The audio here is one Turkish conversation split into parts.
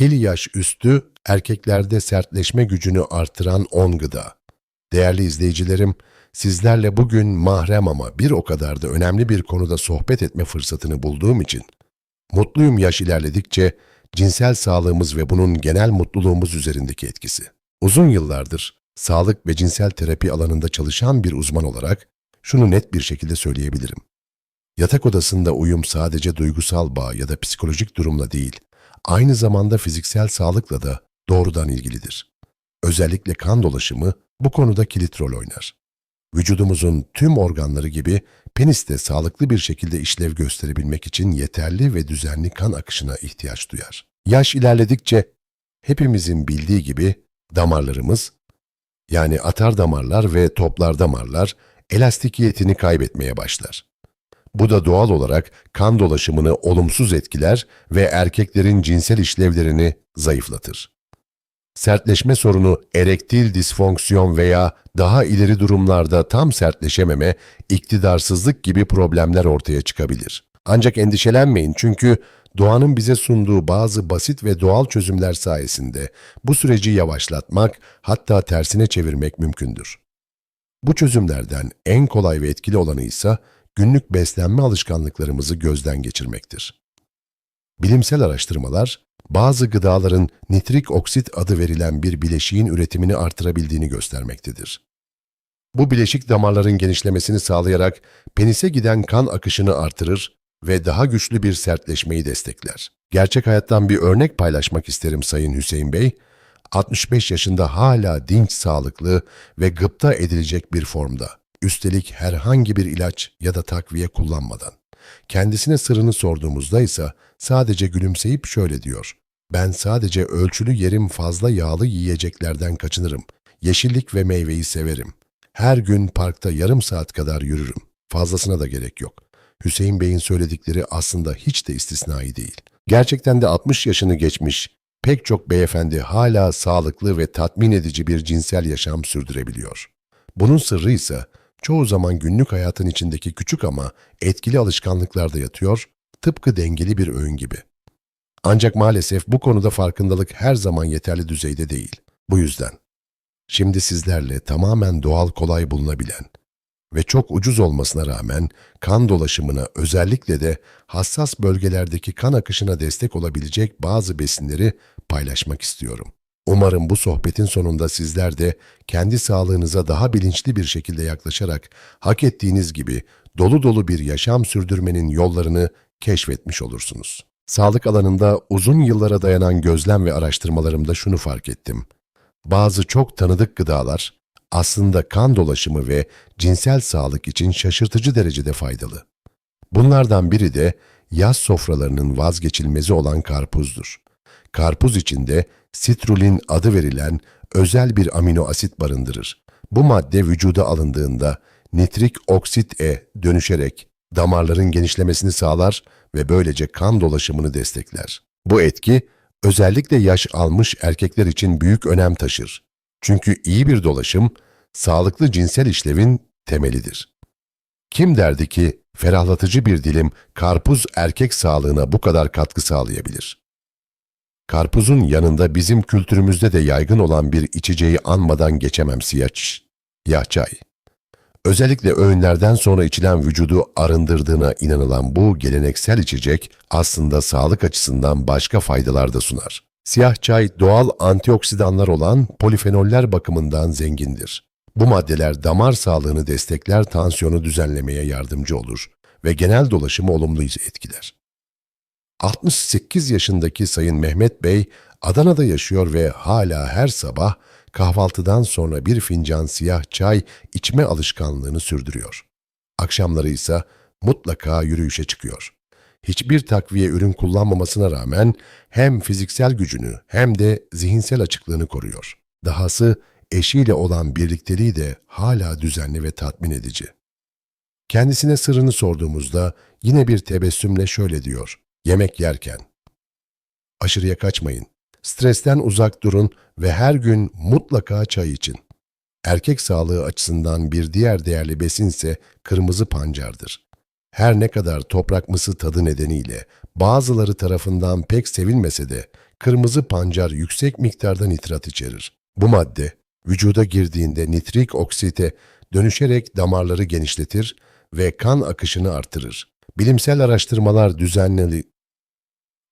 İl yaş üstü erkeklerde sertleşme gücünü artıran 10 gıda. Değerli izleyicilerim, sizlerle bugün mahrem ama bir o kadar da önemli bir konuda sohbet etme fırsatını bulduğum için mutluyum yaş ilerledikçe cinsel sağlığımız ve bunun genel mutluluğumuz üzerindeki etkisi. Uzun yıllardır sağlık ve cinsel terapi alanında çalışan bir uzman olarak şunu net bir şekilde söyleyebilirim. Yatak odasında uyum sadece duygusal bağ ya da psikolojik durumla değil, aynı zamanda fiziksel sağlıkla da doğrudan ilgilidir. Özellikle kan dolaşımı bu konuda kilit rol oynar. Vücudumuzun tüm organları gibi penis de sağlıklı bir şekilde işlev gösterebilmek için yeterli ve düzenli kan akışına ihtiyaç duyar. Yaş ilerledikçe hepimizin bildiği gibi damarlarımız, yani atar damarlar ve toplar damarlar elastikiyetini kaybetmeye başlar. Bu da doğal olarak kan dolaşımını olumsuz etkiler ve erkeklerin cinsel işlevlerini zayıflatır. Sertleşme sorunu erektil disfonksiyon veya daha ileri durumlarda tam sertleşememe, iktidarsızlık gibi problemler ortaya çıkabilir. Ancak endişelenmeyin çünkü doğanın bize sunduğu bazı basit ve doğal çözümler sayesinde bu süreci yavaşlatmak hatta tersine çevirmek mümkündür. Bu çözümlerden en kolay ve etkili olanı ise günlük beslenme alışkanlıklarımızı gözden geçirmektir. Bilimsel araştırmalar, bazı gıdaların nitrik oksit adı verilen bir bileşiğin üretimini artırabildiğini göstermektedir. Bu bileşik damarların genişlemesini sağlayarak penise giden kan akışını artırır ve daha güçlü bir sertleşmeyi destekler. Gerçek hayattan bir örnek paylaşmak isterim Sayın Hüseyin Bey. 65 yaşında hala dinç sağlıklı ve gıpta edilecek bir formda. Üstelik herhangi bir ilaç ya da takviye kullanmadan. Kendisine sırrını sorduğumuzda ise sadece gülümseyip şöyle diyor. Ben sadece ölçülü yerim fazla yağlı yiyeceklerden kaçınırım. Yeşillik ve meyveyi severim. Her gün parkta yarım saat kadar yürürüm. Fazlasına da gerek yok. Hüseyin Bey'in söyledikleri aslında hiç de istisnai değil. Gerçekten de 60 yaşını geçmiş, pek çok beyefendi hala sağlıklı ve tatmin edici bir cinsel yaşam sürdürebiliyor. Bunun sırrı ise çoğu zaman günlük hayatın içindeki küçük ama etkili alışkanlıklarda yatıyor, tıpkı dengeli bir öğün gibi. Ancak maalesef bu konuda farkındalık her zaman yeterli düzeyde değil. Bu yüzden şimdi sizlerle tamamen doğal kolay bulunabilen ve çok ucuz olmasına rağmen kan dolaşımına özellikle de hassas bölgelerdeki kan akışına destek olabilecek bazı besinleri paylaşmak istiyorum. Umarım bu sohbetin sonunda sizler de kendi sağlığınıza daha bilinçli bir şekilde yaklaşarak hak ettiğiniz gibi dolu dolu bir yaşam sürdürmenin yollarını keşfetmiş olursunuz. Sağlık alanında uzun yıllara dayanan gözlem ve araştırmalarımda şunu fark ettim. Bazı çok tanıdık gıdalar aslında kan dolaşımı ve cinsel sağlık için şaşırtıcı derecede faydalı. Bunlardan biri de yaz sofralarının vazgeçilmezi olan karpuzdur. Karpuz içinde sitrulin adı verilen özel bir amino asit barındırır. Bu madde vücuda alındığında nitrik oksit E dönüşerek damarların genişlemesini sağlar ve böylece kan dolaşımını destekler. Bu etki özellikle yaş almış erkekler için büyük önem taşır. Çünkü iyi bir dolaşım sağlıklı cinsel işlevin temelidir. Kim derdi ki ferahlatıcı bir dilim karpuz erkek sağlığına bu kadar katkı sağlayabilir? Karpuzun yanında bizim kültürümüzde de yaygın olan bir içeceği anmadan geçemem siyah, siyah çay. Özellikle öğünlerden sonra içilen vücudu arındırdığına inanılan bu geleneksel içecek aslında sağlık açısından başka faydalar da sunar. Siyah çay doğal antioksidanlar olan polifenoller bakımından zengindir. Bu maddeler damar sağlığını destekler, tansiyonu düzenlemeye yardımcı olur ve genel dolaşımı olumlu etkiler. 68 yaşındaki Sayın Mehmet Bey Adana'da yaşıyor ve hala her sabah kahvaltıdan sonra bir fincan siyah çay içme alışkanlığını sürdürüyor. Akşamları ise mutlaka yürüyüşe çıkıyor. Hiçbir takviye ürün kullanmamasına rağmen hem fiziksel gücünü hem de zihinsel açıklığını koruyor. Dahası eşiyle olan birlikteliği de hala düzenli ve tatmin edici. Kendisine sırrını sorduğumuzda yine bir tebessümle şöyle diyor. Yemek yerken. Aşırıya kaçmayın. Stresten uzak durun ve her gün mutlaka çay için. Erkek sağlığı açısından bir diğer değerli besinse kırmızı pancardır. Her ne kadar toprak mısı tadı nedeniyle bazıları tarafından pek sevilmese de kırmızı pancar yüksek miktarda nitrat içerir. Bu madde vücuda girdiğinde nitrik oksite dönüşerek damarları genişletir ve kan akışını artırır. Bilimsel araştırmalar düzenli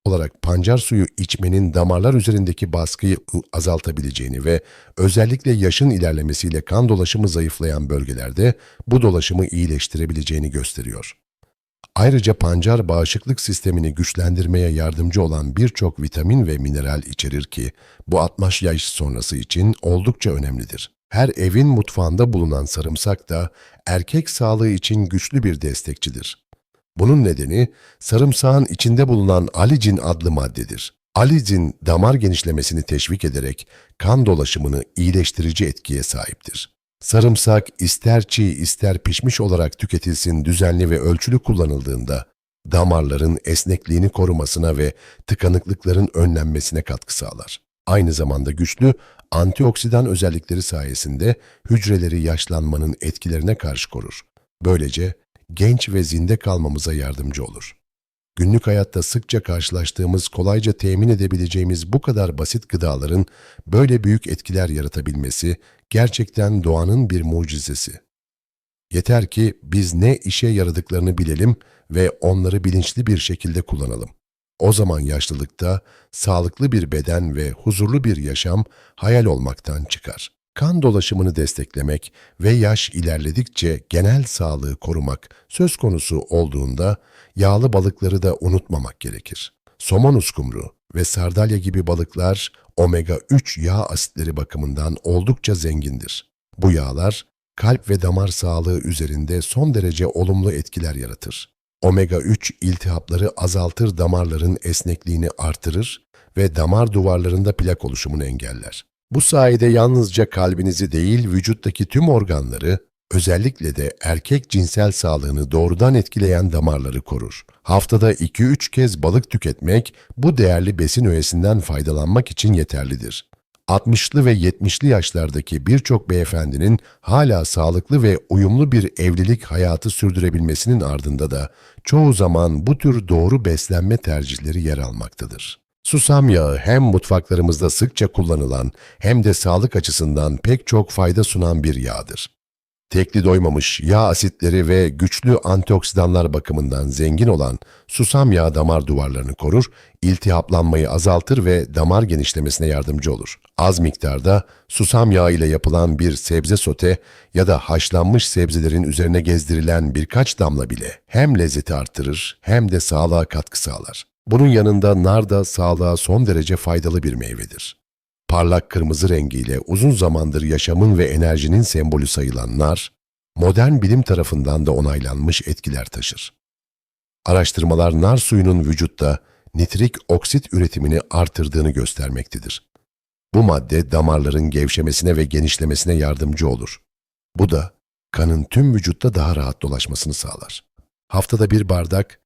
olarak pancar suyu içmenin damarlar üzerindeki baskıyı azaltabileceğini ve özellikle yaşın ilerlemesiyle kan dolaşımı zayıflayan bölgelerde bu dolaşımı iyileştirebileceğini gösteriyor. Ayrıca pancar bağışıklık sistemini güçlendirmeye yardımcı olan birçok vitamin ve mineral içerir ki bu 60 yaş sonrası için oldukça önemlidir. Her evin mutfağında bulunan sarımsak da erkek sağlığı için güçlü bir destekçidir. Bunun nedeni sarımsağın içinde bulunan alicin adlı maddedir. Alicin damar genişlemesini teşvik ederek kan dolaşımını iyileştirici etkiye sahiptir. Sarımsak ister çiğ ister pişmiş olarak tüketilsin düzenli ve ölçülü kullanıldığında damarların esnekliğini korumasına ve tıkanıklıkların önlenmesine katkı sağlar. Aynı zamanda güçlü antioksidan özellikleri sayesinde hücreleri yaşlanmanın etkilerine karşı korur. Böylece genç ve zinde kalmamıza yardımcı olur. Günlük hayatta sıkça karşılaştığımız, kolayca temin edebileceğimiz bu kadar basit gıdaların böyle büyük etkiler yaratabilmesi gerçekten doğanın bir mucizesi. Yeter ki biz ne işe yaradıklarını bilelim ve onları bilinçli bir şekilde kullanalım. O zaman yaşlılıkta sağlıklı bir beden ve huzurlu bir yaşam hayal olmaktan çıkar. Kan dolaşımını desteklemek ve yaş ilerledikçe genel sağlığı korumak söz konusu olduğunda yağlı balıkları da unutmamak gerekir. Somon uskumru ve sardalya gibi balıklar omega-3 yağ asitleri bakımından oldukça zengindir. Bu yağlar kalp ve damar sağlığı üzerinde son derece olumlu etkiler yaratır. Omega-3 iltihapları azaltır damarların esnekliğini artırır ve damar duvarlarında plak oluşumunu engeller. Bu sayede yalnızca kalbinizi değil vücuttaki tüm organları, özellikle de erkek cinsel sağlığını doğrudan etkileyen damarları korur. Haftada 2-3 kez balık tüketmek bu değerli besin öğesinden faydalanmak için yeterlidir. 60'lı ve 70'li yaşlardaki birçok beyefendinin hala sağlıklı ve uyumlu bir evlilik hayatı sürdürebilmesinin ardında da çoğu zaman bu tür doğru beslenme tercihleri yer almaktadır. Susam yağı hem mutfaklarımızda sıkça kullanılan hem de sağlık açısından pek çok fayda sunan bir yağdır. Tekli doymamış yağ asitleri ve güçlü antioksidanlar bakımından zengin olan susam yağı damar duvarlarını korur, iltihaplanmayı azaltır ve damar genişlemesine yardımcı olur. Az miktarda susam yağı ile yapılan bir sebze sote ya da haşlanmış sebzelerin üzerine gezdirilen birkaç damla bile hem lezzeti artırır hem de sağlığa katkı sağlar. Bunun yanında nar da sağlığa son derece faydalı bir meyvedir. Parlak kırmızı rengiyle uzun zamandır yaşamın ve enerjinin sembolü sayılan nar, modern bilim tarafından da onaylanmış etkiler taşır. Araştırmalar nar suyunun vücutta nitrik oksit üretimini artırdığını göstermektedir. Bu madde damarların gevşemesine ve genişlemesine yardımcı olur. Bu da kanın tüm vücutta daha rahat dolaşmasını sağlar. Haftada bir bardak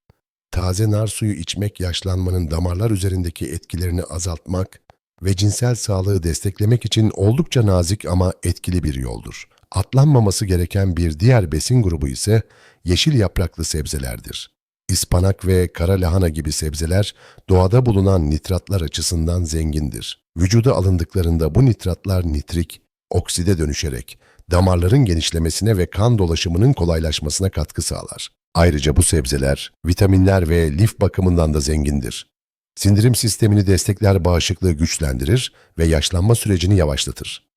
taze nar suyu içmek yaşlanmanın damarlar üzerindeki etkilerini azaltmak ve cinsel sağlığı desteklemek için oldukça nazik ama etkili bir yoldur. Atlanmaması gereken bir diğer besin grubu ise yeşil yapraklı sebzelerdir. İspanak ve kara lahana gibi sebzeler doğada bulunan nitratlar açısından zengindir. Vücuda alındıklarında bu nitratlar nitrik, okside dönüşerek damarların genişlemesine ve kan dolaşımının kolaylaşmasına katkı sağlar. Ayrıca bu sebzeler vitaminler ve lif bakımından da zengindir. Sindirim sistemini destekler bağışıklığı güçlendirir ve yaşlanma sürecini yavaşlatır.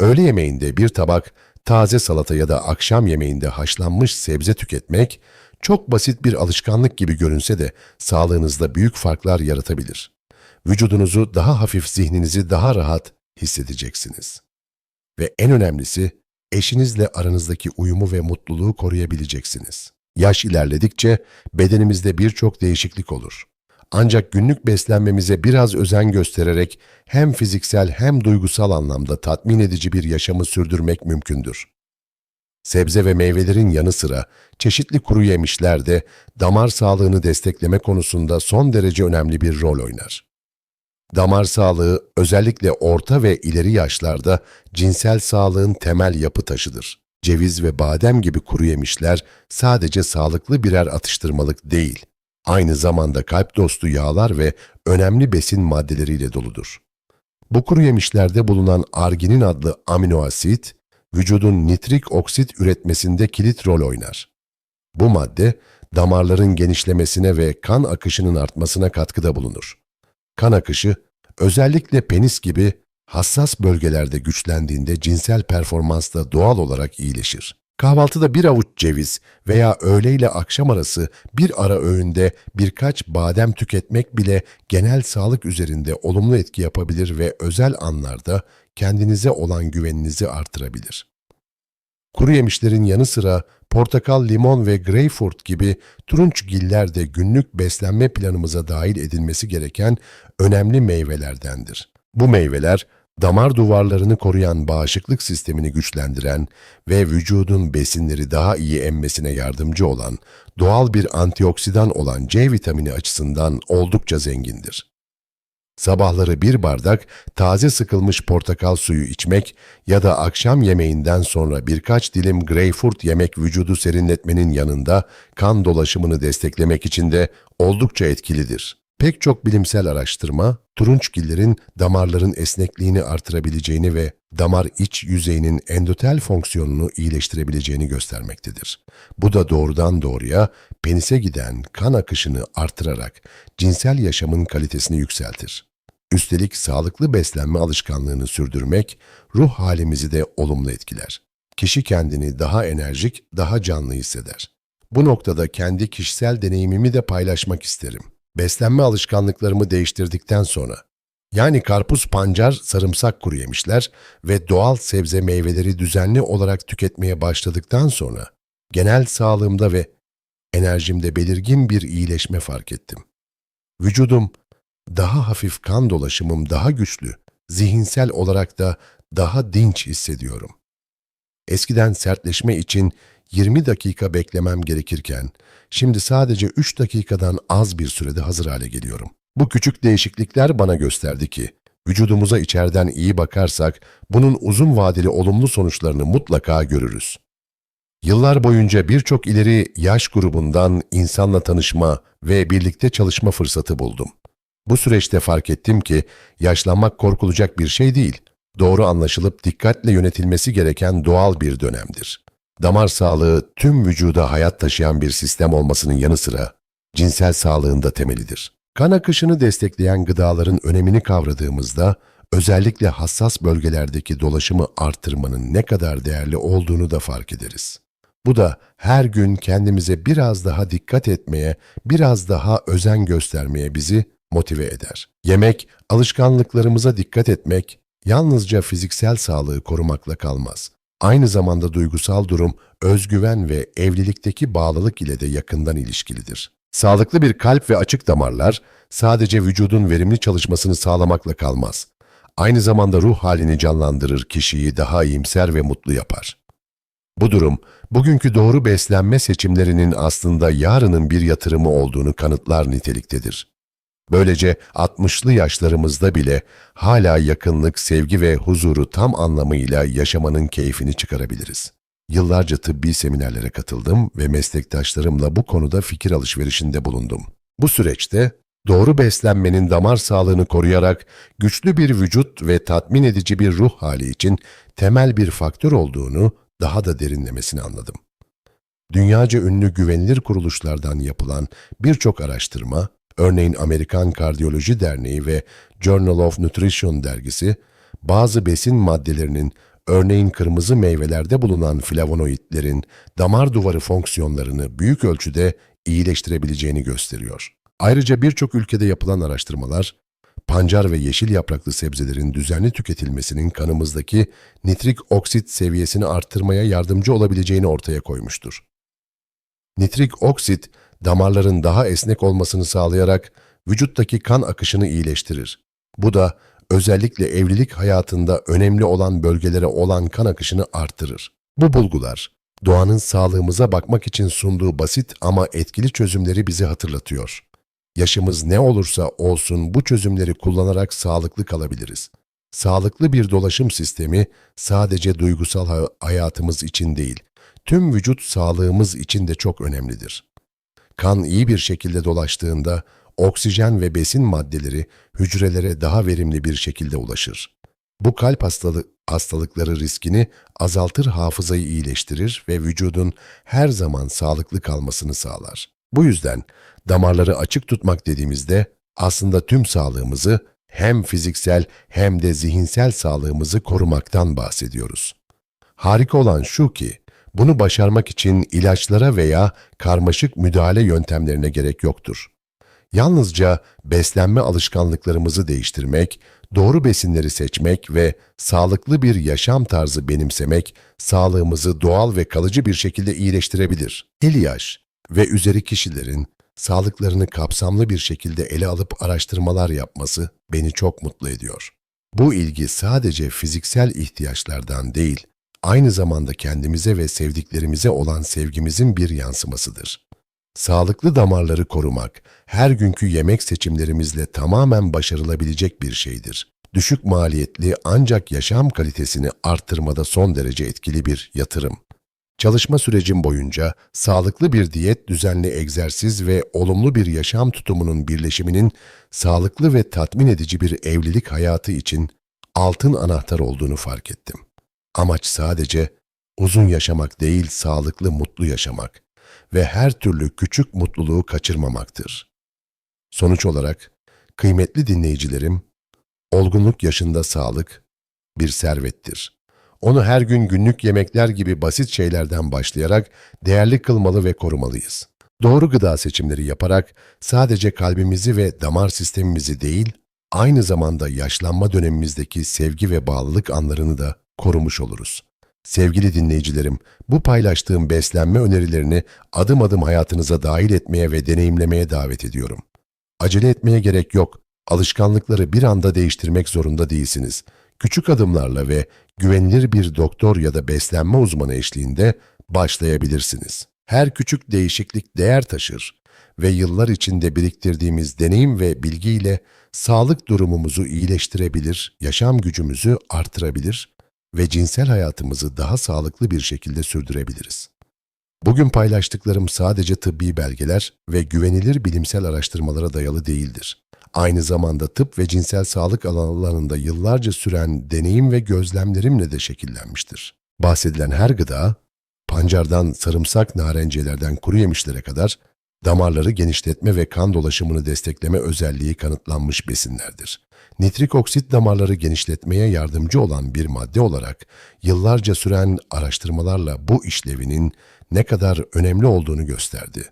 Öğle yemeğinde bir tabak taze salata ya da akşam yemeğinde haşlanmış sebze tüketmek çok basit bir alışkanlık gibi görünse de sağlığınızda büyük farklar yaratabilir. Vücudunuzu daha hafif, zihninizi daha rahat hissedeceksiniz. Ve en önemlisi eşinizle aranızdaki uyumu ve mutluluğu koruyabileceksiniz. Yaş ilerledikçe bedenimizde birçok değişiklik olur. Ancak günlük beslenmemize biraz özen göstererek hem fiziksel hem duygusal anlamda tatmin edici bir yaşamı sürdürmek mümkündür. Sebze ve meyvelerin yanı sıra çeşitli kuru yemişler de damar sağlığını destekleme konusunda son derece önemli bir rol oynar. Damar sağlığı özellikle orta ve ileri yaşlarda cinsel sağlığın temel yapı taşıdır. Ceviz ve badem gibi kuru yemişler sadece sağlıklı birer atıştırmalık değil, aynı zamanda kalp dostu yağlar ve önemli besin maddeleriyle doludur. Bu kuru yemişlerde bulunan arginin adlı amino asit, vücudun nitrik oksit üretmesinde kilit rol oynar. Bu madde, damarların genişlemesine ve kan akışının artmasına katkıda bulunur. Kan akışı, özellikle penis gibi hassas bölgelerde güçlendiğinde cinsel performans da doğal olarak iyileşir. Kahvaltıda bir avuç ceviz veya öğle ile akşam arası bir ara öğünde birkaç badem tüketmek bile genel sağlık üzerinde olumlu etki yapabilir ve özel anlarda kendinize olan güveninizi artırabilir. Kuru yemişlerin yanı sıra portakal, limon ve greyfurt gibi turunçgiller de günlük beslenme planımıza dahil edilmesi gereken önemli meyvelerdendir. Bu meyveler damar duvarlarını koruyan bağışıklık sistemini güçlendiren ve vücudun besinleri daha iyi emmesine yardımcı olan doğal bir antioksidan olan C vitamini açısından oldukça zengindir. Sabahları bir bardak taze sıkılmış portakal suyu içmek ya da akşam yemeğinden sonra birkaç dilim greyfurt yemek vücudu serinletmenin yanında kan dolaşımını desteklemek için de oldukça etkilidir. Pek çok bilimsel araştırma, turunçgillerin damarların esnekliğini artırabileceğini ve damar iç yüzeyinin endotel fonksiyonunu iyileştirebileceğini göstermektedir. Bu da doğrudan doğruya penise giden kan akışını artırarak cinsel yaşamın kalitesini yükseltir. Üstelik sağlıklı beslenme alışkanlığını sürdürmek ruh halimizi de olumlu etkiler. Kişi kendini daha enerjik, daha canlı hisseder. Bu noktada kendi kişisel deneyimimi de paylaşmak isterim. Beslenme alışkanlıklarımı değiştirdikten sonra, yani karpuz, pancar, sarımsak kuru yemişler ve doğal sebze meyveleri düzenli olarak tüketmeye başladıktan sonra, genel sağlığımda ve enerjimde belirgin bir iyileşme fark ettim. Vücudum daha hafif kan dolaşımım daha güçlü, zihinsel olarak da daha dinç hissediyorum. Eskiden sertleşme için 20 dakika beklemem gerekirken, şimdi sadece 3 dakikadan az bir sürede hazır hale geliyorum. Bu küçük değişiklikler bana gösterdi ki, vücudumuza içeriden iyi bakarsak, bunun uzun vadeli olumlu sonuçlarını mutlaka görürüz. Yıllar boyunca birçok ileri yaş grubundan insanla tanışma ve birlikte çalışma fırsatı buldum. Bu süreçte fark ettim ki yaşlanmak korkulacak bir şey değil, doğru anlaşılıp dikkatle yönetilmesi gereken doğal bir dönemdir. Damar sağlığı tüm vücuda hayat taşıyan bir sistem olmasının yanı sıra cinsel sağlığın da temelidir. Kan akışını destekleyen gıdaların önemini kavradığımızda özellikle hassas bölgelerdeki dolaşımı artırmanın ne kadar değerli olduğunu da fark ederiz. Bu da her gün kendimize biraz daha dikkat etmeye, biraz daha özen göstermeye bizi motive eder. Yemek, alışkanlıklarımıza dikkat etmek, yalnızca fiziksel sağlığı korumakla kalmaz. Aynı zamanda duygusal durum, özgüven ve evlilikteki bağlılık ile de yakından ilişkilidir. Sağlıklı bir kalp ve açık damarlar sadece vücudun verimli çalışmasını sağlamakla kalmaz. Aynı zamanda ruh halini canlandırır, kişiyi daha iyimser ve mutlu yapar. Bu durum, bugünkü doğru beslenme seçimlerinin aslında yarının bir yatırımı olduğunu kanıtlar niteliktedir. Böylece 60'lı yaşlarımızda bile hala yakınlık, sevgi ve huzuru tam anlamıyla yaşamanın keyfini çıkarabiliriz. Yıllarca tıbbi seminerlere katıldım ve meslektaşlarımla bu konuda fikir alışverişinde bulundum. Bu süreçte doğru beslenmenin damar sağlığını koruyarak güçlü bir vücut ve tatmin edici bir ruh hali için temel bir faktör olduğunu daha da derinlemesine anladım. Dünyaca ünlü güvenilir kuruluşlardan yapılan birçok araştırma, Örneğin Amerikan Kardiyoloji Derneği ve Journal of Nutrition dergisi, bazı besin maddelerinin örneğin kırmızı meyvelerde bulunan flavonoidlerin damar duvarı fonksiyonlarını büyük ölçüde iyileştirebileceğini gösteriyor. Ayrıca birçok ülkede yapılan araştırmalar, pancar ve yeşil yapraklı sebzelerin düzenli tüketilmesinin kanımızdaki nitrik oksit seviyesini arttırmaya yardımcı olabileceğini ortaya koymuştur. Nitrik oksit, damarların daha esnek olmasını sağlayarak vücuttaki kan akışını iyileştirir. Bu da özellikle evlilik hayatında önemli olan bölgelere olan kan akışını artırır. Bu bulgular, doğanın sağlığımıza bakmak için sunduğu basit ama etkili çözümleri bize hatırlatıyor. Yaşımız ne olursa olsun bu çözümleri kullanarak sağlıklı kalabiliriz. Sağlıklı bir dolaşım sistemi sadece duygusal hayatımız için değil, tüm vücut sağlığımız için de çok önemlidir. Kan iyi bir şekilde dolaştığında oksijen ve besin maddeleri hücrelere daha verimli bir şekilde ulaşır. Bu kalp hastalığı, hastalıkları riskini azaltır, hafızayı iyileştirir ve vücudun her zaman sağlıklı kalmasını sağlar. Bu yüzden damarları açık tutmak dediğimizde aslında tüm sağlığımızı hem fiziksel hem de zihinsel sağlığımızı korumaktan bahsediyoruz. Harika olan şu ki, bunu başarmak için ilaçlara veya karmaşık müdahale yöntemlerine gerek yoktur. Yalnızca beslenme alışkanlıklarımızı değiştirmek, doğru besinleri seçmek ve sağlıklı bir yaşam tarzı benimsemek sağlığımızı doğal ve kalıcı bir şekilde iyileştirebilir. İlyas ve üzeri kişilerin sağlıklarını kapsamlı bir şekilde ele alıp araştırmalar yapması beni çok mutlu ediyor. Bu ilgi sadece fiziksel ihtiyaçlardan değil, aynı zamanda kendimize ve sevdiklerimize olan sevgimizin bir yansımasıdır. Sağlıklı damarları korumak, her günkü yemek seçimlerimizle tamamen başarılabilecek bir şeydir. Düşük maliyetli ancak yaşam kalitesini arttırmada son derece etkili bir yatırım. Çalışma sürecim boyunca sağlıklı bir diyet, düzenli egzersiz ve olumlu bir yaşam tutumunun birleşiminin sağlıklı ve tatmin edici bir evlilik hayatı için altın anahtar olduğunu fark ettim. Amaç sadece uzun yaşamak değil, sağlıklı, mutlu yaşamak ve her türlü küçük mutluluğu kaçırmamaktır. Sonuç olarak kıymetli dinleyicilerim, olgunluk yaşında sağlık bir servettir. Onu her gün günlük yemekler gibi basit şeylerden başlayarak değerli kılmalı ve korumalıyız. Doğru gıda seçimleri yaparak sadece kalbimizi ve damar sistemimizi değil, aynı zamanda yaşlanma dönemimizdeki sevgi ve bağlılık anlarını da korumuş oluruz. Sevgili dinleyicilerim, bu paylaştığım beslenme önerilerini adım adım hayatınıza dahil etmeye ve deneyimlemeye davet ediyorum. Acele etmeye gerek yok. Alışkanlıkları bir anda değiştirmek zorunda değilsiniz. Küçük adımlarla ve güvenilir bir doktor ya da beslenme uzmanı eşliğinde başlayabilirsiniz. Her küçük değişiklik değer taşır ve yıllar içinde biriktirdiğimiz deneyim ve bilgiyle sağlık durumumuzu iyileştirebilir, yaşam gücümüzü artırabilir ve cinsel hayatımızı daha sağlıklı bir şekilde sürdürebiliriz. Bugün paylaştıklarım sadece tıbbi belgeler ve güvenilir bilimsel araştırmalara dayalı değildir. Aynı zamanda tıp ve cinsel sağlık alanlarında yıllarca süren deneyim ve gözlemlerimle de şekillenmiştir. Bahsedilen her gıda, pancardan sarımsak narenciyelerden kuru yemişlere kadar damarları genişletme ve kan dolaşımını destekleme özelliği kanıtlanmış besinlerdir. Nitrik oksit damarları genişletmeye yardımcı olan bir madde olarak yıllarca süren araştırmalarla bu işlevinin ne kadar önemli olduğunu gösterdi.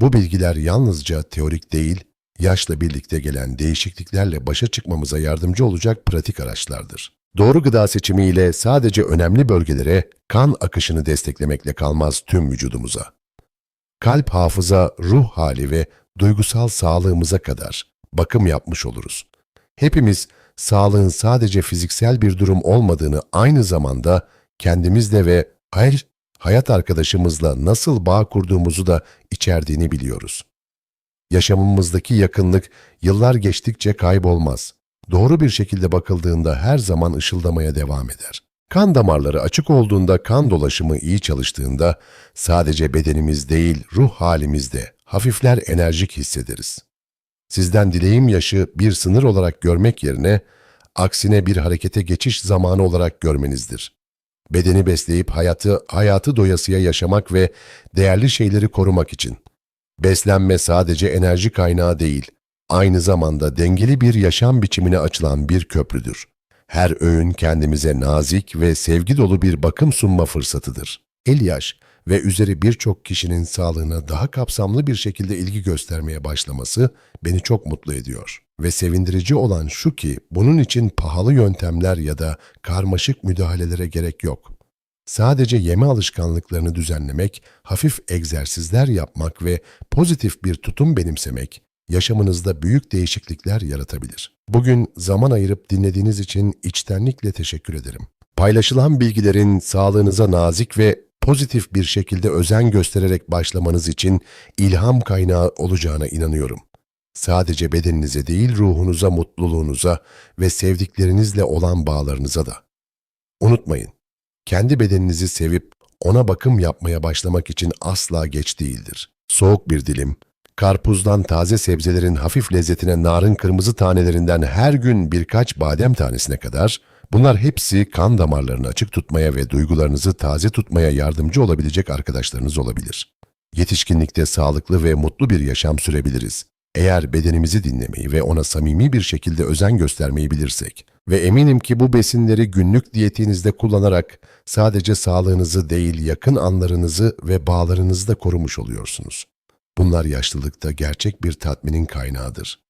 Bu bilgiler yalnızca teorik değil, yaşla birlikte gelen değişikliklerle başa çıkmamıza yardımcı olacak pratik araçlardır. Doğru gıda seçimiyle sadece önemli bölgelere kan akışını desteklemekle kalmaz tüm vücudumuza. Kalp hafıza, ruh hali ve duygusal sağlığımıza kadar bakım yapmış oluruz. Hepimiz sağlığın sadece fiziksel bir durum olmadığını aynı zamanda kendimizle ve her hayat arkadaşımızla nasıl bağ kurduğumuzu da içerdiğini biliyoruz. Yaşamımızdaki yakınlık yıllar geçtikçe kaybolmaz. Doğru bir şekilde bakıldığında her zaman ışıldamaya devam eder. Kan damarları açık olduğunda, kan dolaşımı iyi çalıştığında sadece bedenimiz değil, ruh halimizde hafifler enerjik hissederiz. Sizden dileğim yaşı bir sınır olarak görmek yerine aksine bir harekete geçiş zamanı olarak görmenizdir. Bedeni besleyip hayatı hayatı doyasıya yaşamak ve değerli şeyleri korumak için. Beslenme sadece enerji kaynağı değil, aynı zamanda dengeli bir yaşam biçimine açılan bir köprüdür. Her öğün kendimize nazik ve sevgi dolu bir bakım sunma fırsatıdır. Elyaş ve üzeri birçok kişinin sağlığına daha kapsamlı bir şekilde ilgi göstermeye başlaması beni çok mutlu ediyor. Ve sevindirici olan şu ki bunun için pahalı yöntemler ya da karmaşık müdahalelere gerek yok. Sadece yeme alışkanlıklarını düzenlemek, hafif egzersizler yapmak ve pozitif bir tutum benimsemek yaşamınızda büyük değişiklikler yaratabilir. Bugün zaman ayırıp dinlediğiniz için içtenlikle teşekkür ederim. Paylaşılan bilgilerin sağlığınıza nazik ve pozitif bir şekilde özen göstererek başlamanız için ilham kaynağı olacağına inanıyorum. Sadece bedeninize değil ruhunuza, mutluluğunuza ve sevdiklerinizle olan bağlarınıza da. Unutmayın, kendi bedeninizi sevip ona bakım yapmaya başlamak için asla geç değildir. Soğuk bir dilim, karpuzdan taze sebzelerin hafif lezzetine narın kırmızı tanelerinden her gün birkaç badem tanesine kadar, bunlar hepsi kan damarlarını açık tutmaya ve duygularınızı taze tutmaya yardımcı olabilecek arkadaşlarınız olabilir. Yetişkinlikte sağlıklı ve mutlu bir yaşam sürebiliriz. Eğer bedenimizi dinlemeyi ve ona samimi bir şekilde özen göstermeyi bilirsek ve eminim ki bu besinleri günlük diyetinizde kullanarak sadece sağlığınızı değil yakın anlarınızı ve bağlarınızı da korumuş oluyorsunuz. Bunlar yaşlılıkta gerçek bir tatminin kaynağıdır.